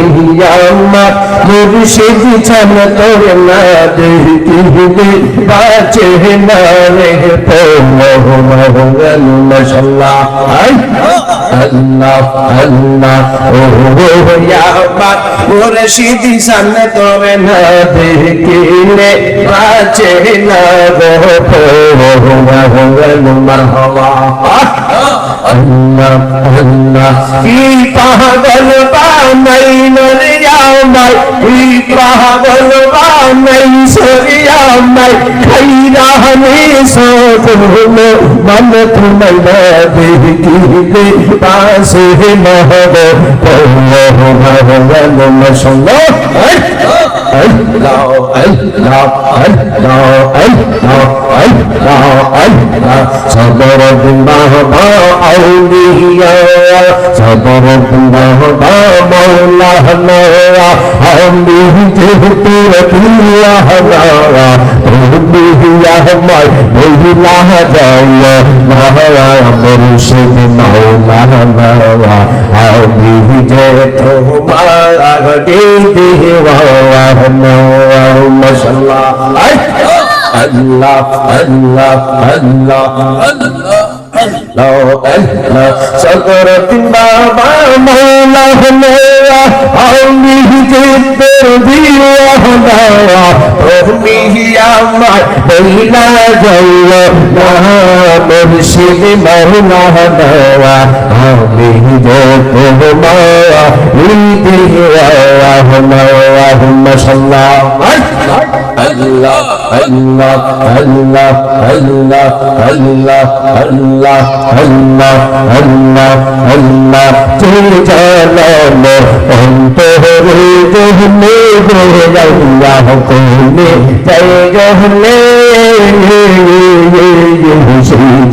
আমার মুর্শিদ ছান তোর না দেখিলে বাঁচে না রে পৌঁল মশাল্লাহ। আল্লাহ আল্লাহ, ও আমার মুর্শিদ ছান তোর না দেখিলে বাঁচে না রে পৌঁল মারহাবা আল্লাহ আল্লাহ কি পাগল বানাই নরিয়া মাই কি পাগল বানাই সরিয়া মাই খাইরা হমে সব হলো মন তুমি দেখিতে পাশে মহব পৌর মহবন মসঙ্গ صبر الله أولياء صبر الله مولانا أمين تهتير الله نارا تهتيه يا همار مهلا جايا نارا مرشد مولانا أمين تهتيه اللهم صل الله الله الله الله لو أهل صدرة بابا مولا هنيا أمه جبر دي وهدايا أمه يا مر بينا جل لها مرشد مولا هدايا أمه جبر مولا لديه يا اللهم صل على আল্লাহ আল্লাহ আল্লাহ আল্লাহ আল্লাহ আল্লাহ আল্লাহ আল্লাহ আল্লাহ তুমি জানাম অন্তরে গহনে আল্লাহ কোনে তাই গহনে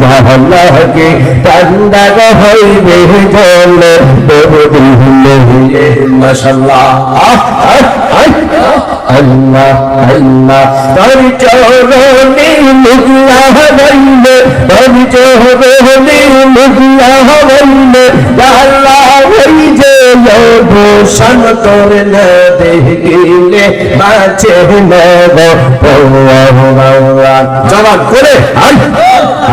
জানাকে ঠান্ডা হইবে জল মশাল্লাহ আল্লাহ আল্লাহ তোর চরণে মুগলা হইলে তোর চরণে মুগলা হইলে আল্লাহ হই যে ভূষণ তোর না দেখিলে বাঁচে নেব জবাব করে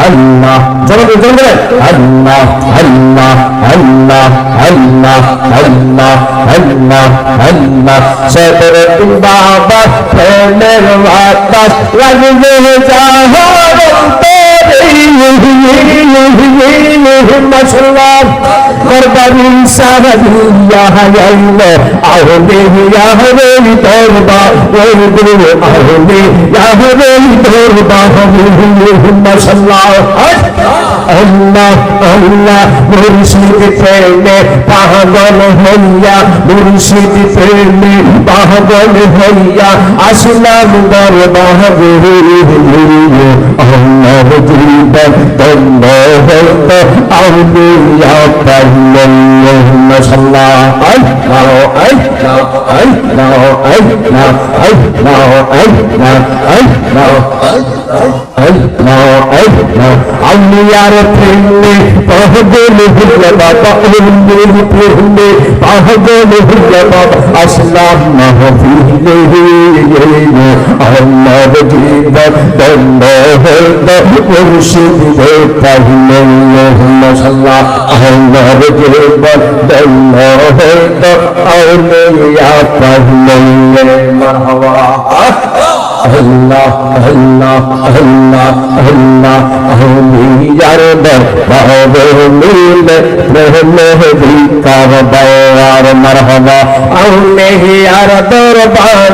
আল্লাহ জবাব করে আল্লাহ আল্লাহ আল্লাহ আল্লাহ আল্লাহ আল্লাহ আল্লাহ সদর বাবা প্রেমের বাতাস লাগবে যাহার মশলা করবারি সাহাবিয়া হায়াল্লা আহলে ইয়াহরে তোরবা ওই গুরু আহলে ইয়াহরে তোরবা মশলা আল্লাহ আল্লাহ মুর্শিদ প্রেমে পাগল হইয়া মুর্শিদ প্রেমে পাগল হইয়া আসলাম দরবাহ আল্লাহ জীবন দন্ড হইত আউলিয়া আল্লাহ আল্লাহ আল্লাহ അമ്മിയാരെ പിന്നെ പഹദേ ലുഹുല്ല ബാബ അമ്മിയാരെ പിന്നെ പഹദേ ലുഹുല്ല ബാബ আসলাম ফিরে আমার জীবন দণ্ড মুর্শিদ পাহিল্লাহ আমার জীবন দণ্ড হইত আল্লাহ আল্লাহ আল্লাহ আল্লাহ আহমিয়ার বাবে মিলে প্রেমে ভিকার বাওয়ার মারহাবা আহমিয়ার দরবার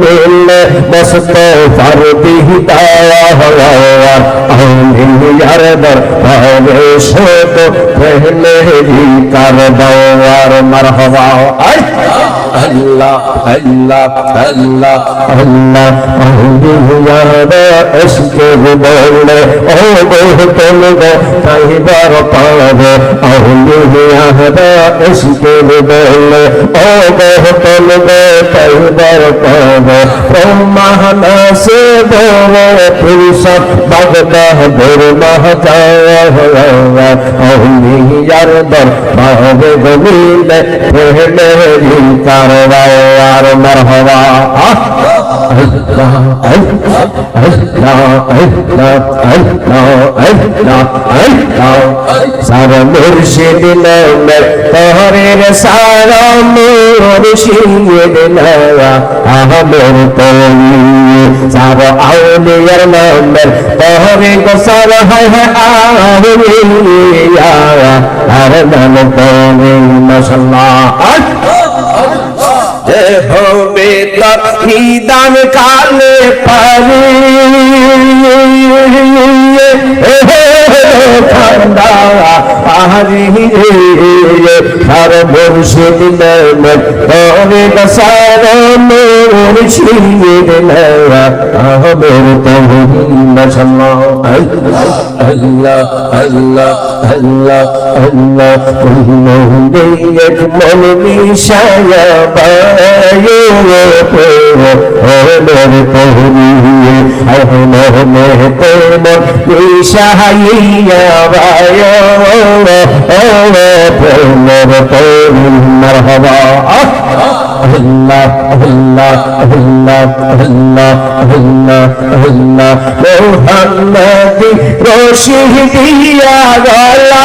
মিলে মস্ত ফারদি হিদায়া হওয়ার আহমিয়ার দরবারে শত প্রেমে ভিকার বাওয়ার মারহাবা। আল্লাহ আল্লাহ আল্লাহ আল্লাহ আহমিয়ারে এসকে বলে ও বহুতল গো তাইবার পাবে। আহমিয়ারে এসকে বলে ও বহুতল গো তাইবার পাবে। ব্রহ্মানা সে से बोले फुर्सत बगदा भोर मह यार दर बाबे गोविंद फिर मेरी कारवार मरहवा Allah সারা মুর্শিদ নামে তোহরের সারা মুর্শিদ নামা আহমের তলি সারা আউলিয়ার নামে তোহরে গোসার হয় আউলিয়া আর নাম তলি মাশাআল্লাহ হবে তফিদান কালে পারি খান্দা পাহাড়ি রে আর মুর্শিদ নমন তোরে বসার মুর্শিদ নয়া আহমের তোহিন মশাল্লাহ আল্লাহ আল্লাহ আল্লাহ আল্লাহ কুল্লুহ দেয়ত মন মোহাম্মদ রশি দিয়া গলা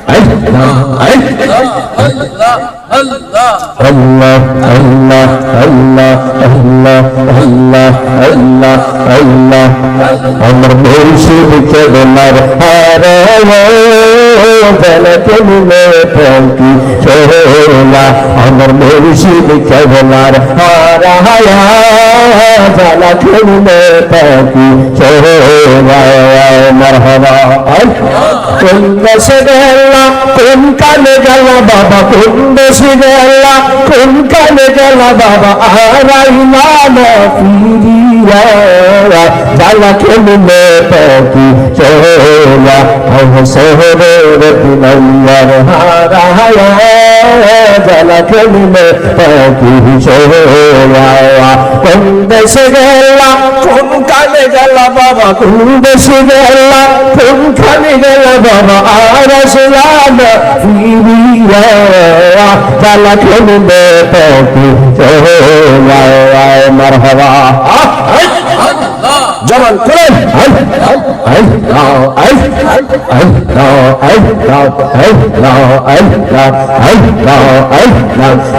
আমার পঙ্কি সোলা মারহাবা কোন কালে গেলা বাবা কোন দেশে গেলা কোন কালে গেলা বাবা আরাইলা না ফিরিয়া? জালা খেললে পঙ্কি সোলা শহরের পিনাইয়ার হারায়া। জালা খেললে পঙ্কি সোলা কোন দেশে গেলা? কোন কালে গেলা বাবা কোন দেশে গেলা কোনখানে গেলা বাবা আর আসলাম তালা খেলবে মার হওয়া জবান করেন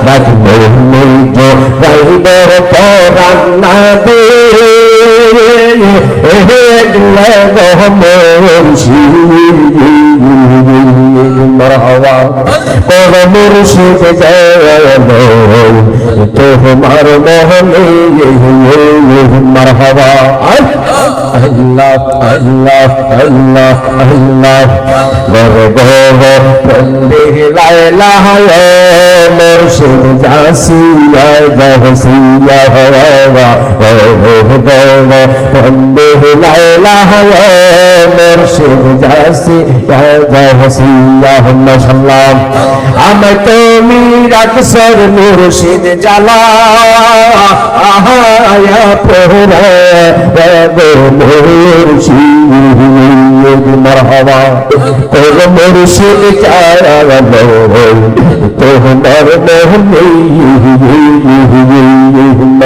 রাখবে পরান্না দিয়ে مرحبا قال مرشد قال तो हमारो मरहबा अल्लाह अल्लाह अल्लाह अल्लाह वर गो बंदे लाला है मुर्शिद दासिया दहसिया हवा वर गो बंदे लाला है मुर्शिद दासिया दहसिया हम सलाम हम तो मीरा कसर मुर्शिद জালা আহায়া পোহরা গো মুর্শিদ মারহাবা। তোর মুর্শিদ চারা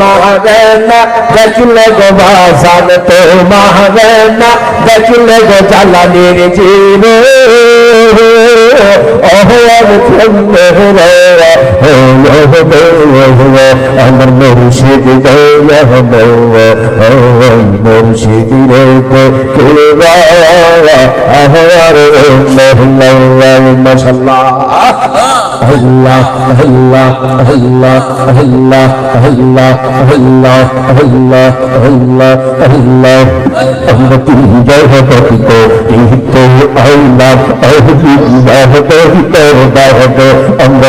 মহারেনা দেখলে গো ভাসান তো মহারেনা দেখলে গো জ্বালানির জীবে অহ অহয়ার চন্দ্র আমার মুর্শিদ গৌয়া মুর্শিদ রে কেবা অহয়ার মশাল্লাহ আল্লাহ আল্লাহ আল্লাহ আল্লাহ আল্লাহ আল্লাহ আল্লাহ আল্লাহ আল্লাহ আমরা দাহত আমরা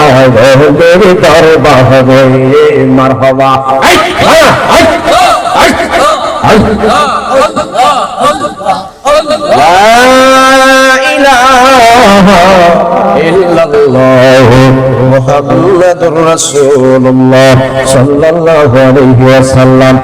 হুজুর দরবারে মারহাবা। মোহাম্মদ রসুল্লাহ সাল্লাল্লাহু আলাইহি ওয়াসাল্লাম।